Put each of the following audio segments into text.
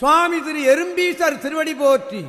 சுவாமி திரு எறும்பீசர் திருவடி போற்றி.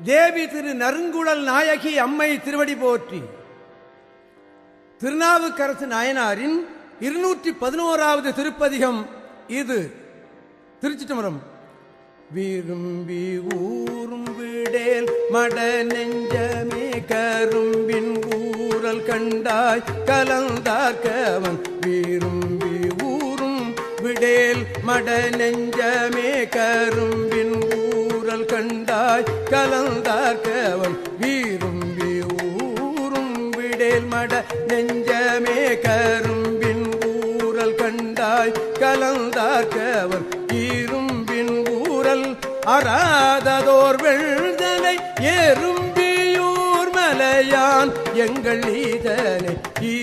தேவி திரு நறுங்குழல் நாயகி அம்மை திருவடி போற்றி. திருநாவுக்கரசு நாயனாரின் இருநூற்றி பதினோராவது திருப்பதிகம் இது. திருச்சிட்டமரம் விரும்பி ஊரும் விடேல் மட நெஞ்சமே கரும்பின் ஊரல் கண்டாய் கலந்தார்க்கவன். விரும்பி விடேல் மட நெஞ்சமே கரும்பின் ஊரல் கண்டாய் கலந்தார்க்கவன் விரும்பி ஊரும் விடேல் மட நெஞ்சமே கரும்பின் ஊரல் கண்டாய் கலந்தார்க்கவர் இரும்பின் ஊரல் அறாததோர் வெள்தனை எறும்பியூர் மலையான் எங்கள் இதனை இரும்பின்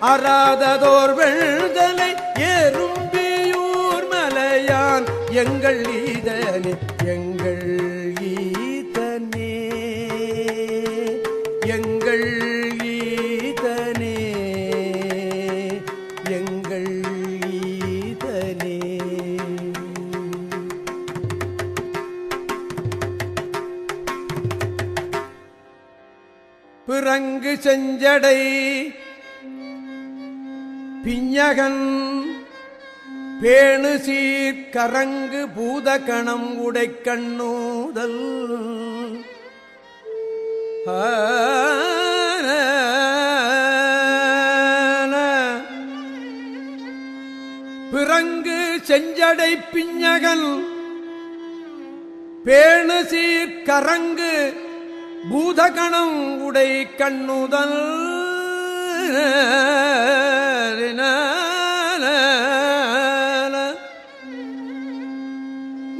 அறாததோர் வெழுதலை எறும்பியூர் மலையான் எங்கள் ஈதனே எங்கள் ஈதனே எங்கள் பிறங்கு செஞ்சடை பிஞகன் பேணு சீர்கரங்கு பூதகணம் உடை கண்ணூதல். பிறங்கு செஞ்சடை பிஞகன் பேணு சீர்கரங்கு பூதகணம் உடை கண்ணுதல்.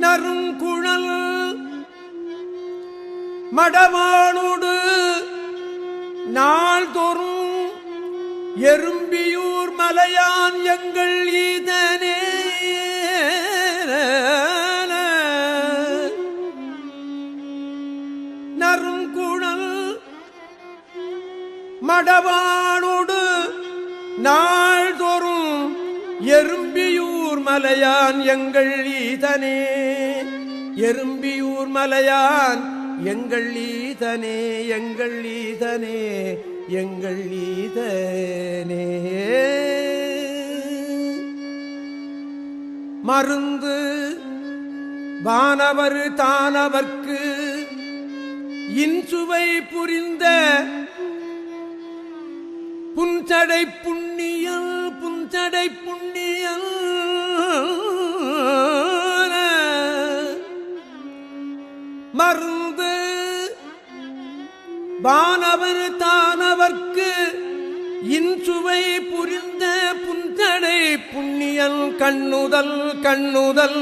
நறுங்குழல் மடவானோடு நாள்தோறும் எறும்பியூர் மலையான் எங்கள் ஈதனே. நறுங்குழல் மடவான் நாள்தோறும் எறும்பியூர் மலையான் எங்கள் ஈதனே. எறும்பியூர் மலையான் எங்கள் ஈதனே எங்கள் ஈதனே எங்கள் ஈதனே. மருந்து வானவர் தானவர்க்கு இன்சுவை புரிந்த புன்சடை புண்ணியல் புன்சடை புண்ணியல். மருந்து வானவர் தானவர்க்கு இன்சுவை புரிந்த புன்சடை புண்ணியல் கண்ணுதல் கண்ணுதல்.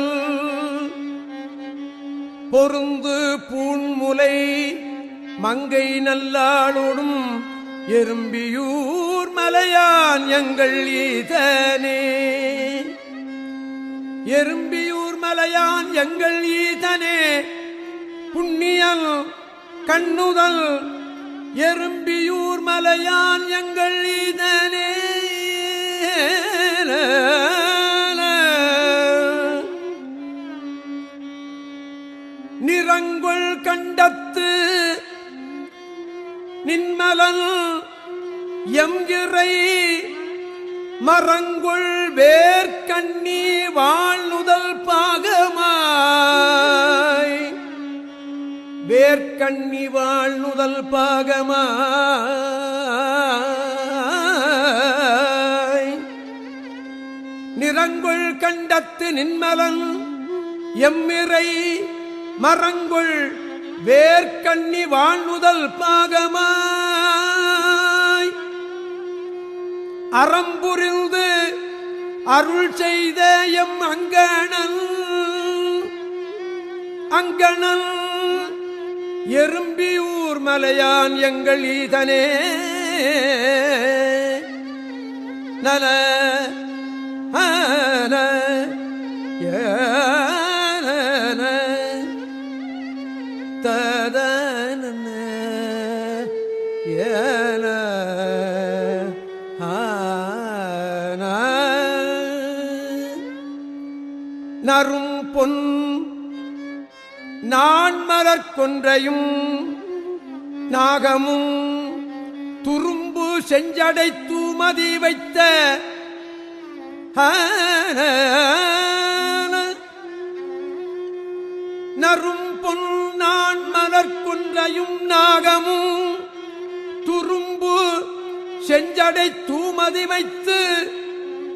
பொருந்து பூண்முலை மங்கை நல்லாளோடும் எறும்பியூர் மலையான் எங்கள் ஈதனே. எறும்பியூர் மலையான் எங்கள் ஈதனே. புண்ணியல் கண்ணுதல் எறும்பியூர் மலையான் எங்கள் ஈதனே. நிறங்கொள் கண்டத்து நின்மலன் எம்கிறை மரங்கொள் வேர்க்கண்ணி வாழ்நுதல் பாகமாய். வேர்க்கண்ணி வாழ்நுதல் பாகமாய். நிறங்கொள் கண்டத்து நின்மலன் எம்மிறை மரங்கொள் வேர்க்கண்ணி வாழ்நுதல் பாகமாய். அறம்புரிந்து அருள் செய்த எம் அங்கணல். அங்கணல் எறும்பியூர் மலையான் எங்கள் ஈதனே. நல ஆன, ஏன, நான் மலர்கொன்றையும் நாகமும் துரும்பு செஞ்சடை தூமதி வைத்த நரும் பொன் நான் மலர்கொன்றையும் நாகமும் துரும்பு செஞ்சடை தூமதி வைத்து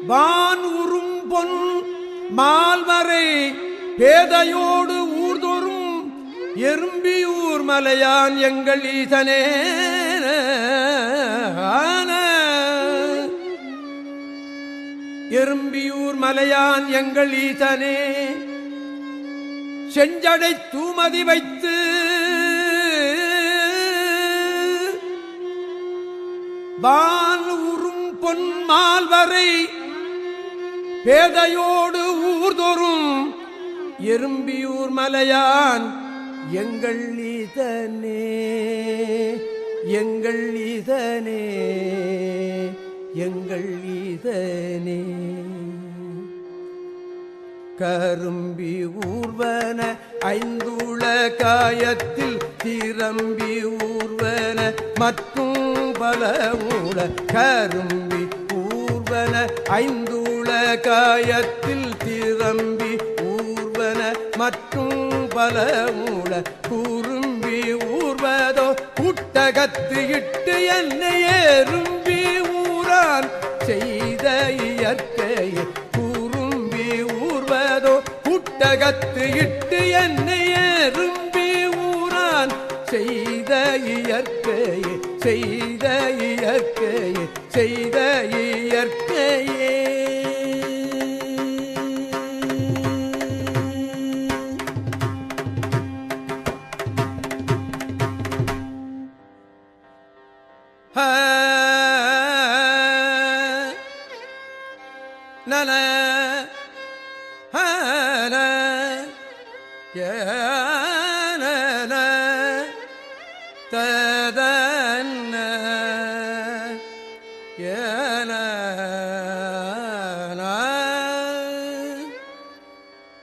வான் உறும் பொன் மால்வரை பேதையோடு எறும்பியூர் மலையான் எங்கள் ஈசனே. ஆன. எறும்பியூர் மலையான் எங்கள் ஈசனே. செஞ்சடை தூமதி வைத்து. வான் உறும் பொன் மால்வரை பேதையோடு ஊர்தொறும் எறும்பியூர் மலையான் எங்கள் இதனே எங்கள் இதனே எங்கள் இதனே. கரும்பி ஊர்வன ஐந்துள காயத்தில் திரம்பி ஊர்வன மற்றும் பல ஊழ கரும்பி ஊர்வன ஐந்துள காயத்தில் திரம்பி ஊர்வன மற்றும் பல ஊழ குறும்பி ஊர்வதோ புட்டகத்து இட்டு என்னை ஏறும்பி ஊரான். செய்த இயற்கையை குறும்பி ஊர்வதோ புட்டகத்து இட்டு என்னை ஏறும்பி ஊரான். செய்த இயற்கையை செய்த இயற்கையை செய்த இயற்கையே.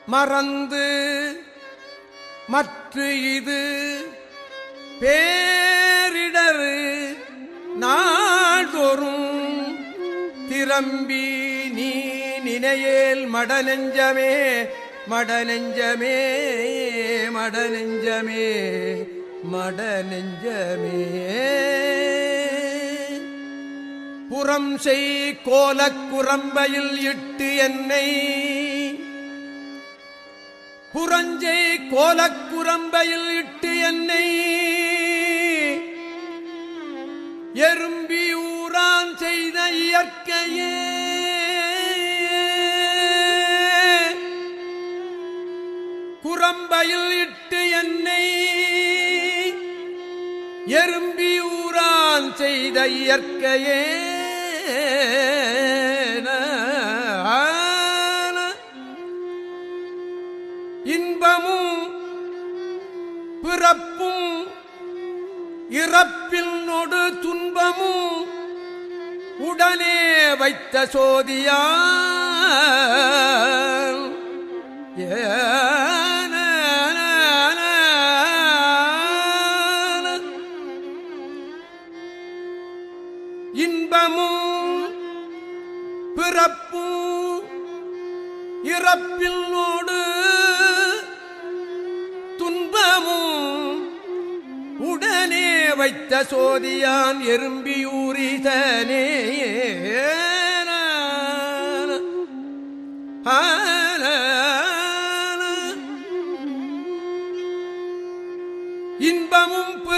மறந்து மற்ற இது பேரிடர் நாள்தோறும் திரம்பி நீ நினையேல் மடநெஞ்சமே மடநெஞ்சமே மடநெஞ்சமே மடநெஞ்சமே. புறம் செய் கோலக்குரம்பையில் இட்டு என்னை புறஞ்சை கோலக்குரம்பையில் இட்டு என்னை. எறும்பி ஊரான் செய்த இயற்கையே. குரம்பையில் இட்டு என்னை. எறும்பி ஊரான் செய்த இயற்கையே. உடனே வைத்த சோதியா இன்பமும் பிறப்பும் இறப்பில் துன்பமும் உடனே வைத்த சோதியான் எறும்பியூரிதனே.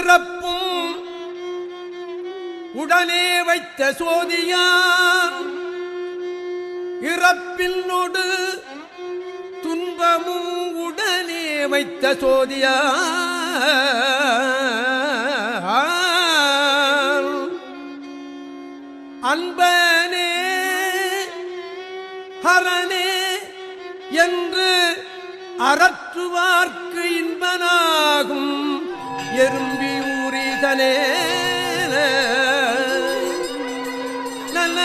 பிறப்பும் உடனே வைத்த சோதியான் இறப்பில் துன்பமும் உடனே வைத்த சோதியான். அன்பனே ஹரனே என்று அறற்றுவார்க்கு இன்பனாகும். எறும்பி உரிதனே நல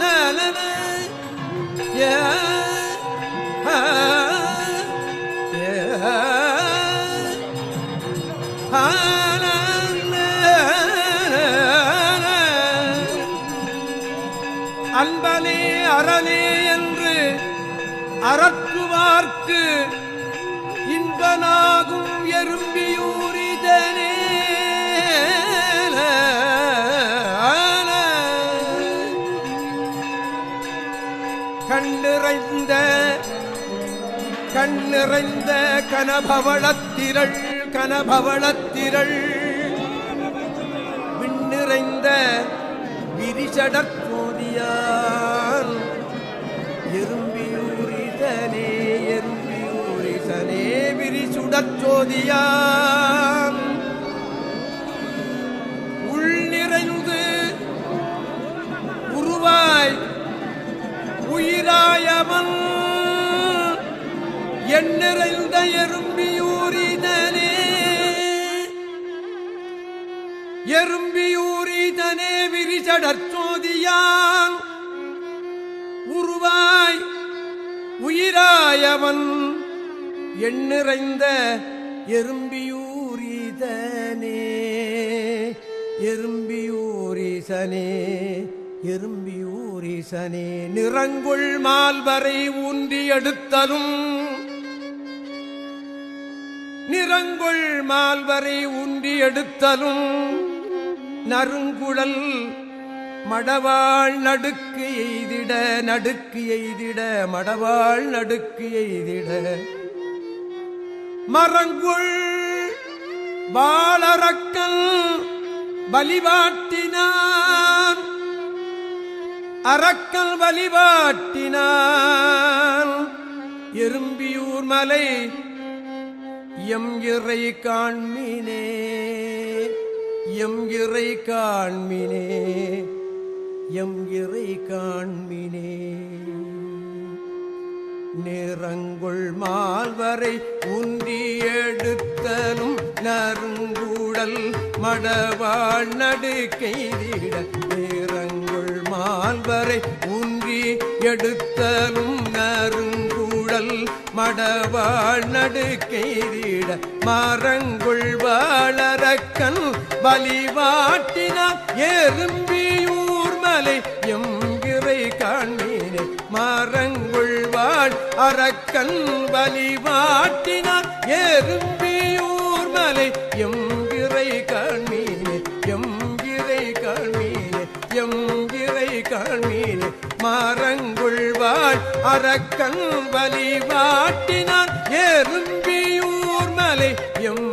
நல ஏ அன்பனே அரணே என்று அறக்குவார்க்கு பெரும்பியூரிதனே கண்ணிறைந்த கண்ணிறைந்த கனபவளத்திரள் கனபவளத்திரள். விண்ணிறைந்த விரிசடற்கோதியான் எறும்பியூரிதனே விரிசுடற்சோதியான் உள் நிறைந்து உருவாய் உயிராயவன். எண்ணிறைந்த எறும்பியூரிதனே. எறும்பியூரிதனே விரிசடற்சோதியான் உருவாய் உயிராயவன். எண்ணிறைந்த எறும்பியூரிதனே எறும்பியூரிசனே எறும்பியூரிசனே நிறங்குள் மால்வரை ஊன்றி எடுத்தலும் நிறங்குள் மால்வரை ஊன்றி எடுத்தலும் நறுங்குழல் மடவாள் நடுக்கு எய்திட நடுக்கு எய்திட மடவாள் நடுக்கு எய்திட. மரங்குள் வாளரக்கல் வழிபாட்டினான். அறக்கல் வழிபாட்டினான். எறும்பியூர் மலை எம் இறை காண்மினே எம் இறை காண்மினே எம் இறை காண்மினே. நிறங்குள் மால்வரை உந்தி எடுத்தலும் நறுங்குடல் மடவாள் நடுக்கைதிட நிறங்குள் மால்வரை உந்தி எடுத்தலும் நறுங்குடல் மடவாள் நடுக்கைதிட மரங்குள் வாழறக்கன் பலிவாட்டினார் எறும்பியூர்மலை எம் வாழ் அரக்கன் எறும்பியூர் மலை எம் கண்ணீனே காண்மீனே கண்ணீனே இறை கண்ணீனே மரங்குள்வாள் இறை காண்மீனே அரக்கன் வலிவாட்டினார் எறும்பியூர் மலை எம்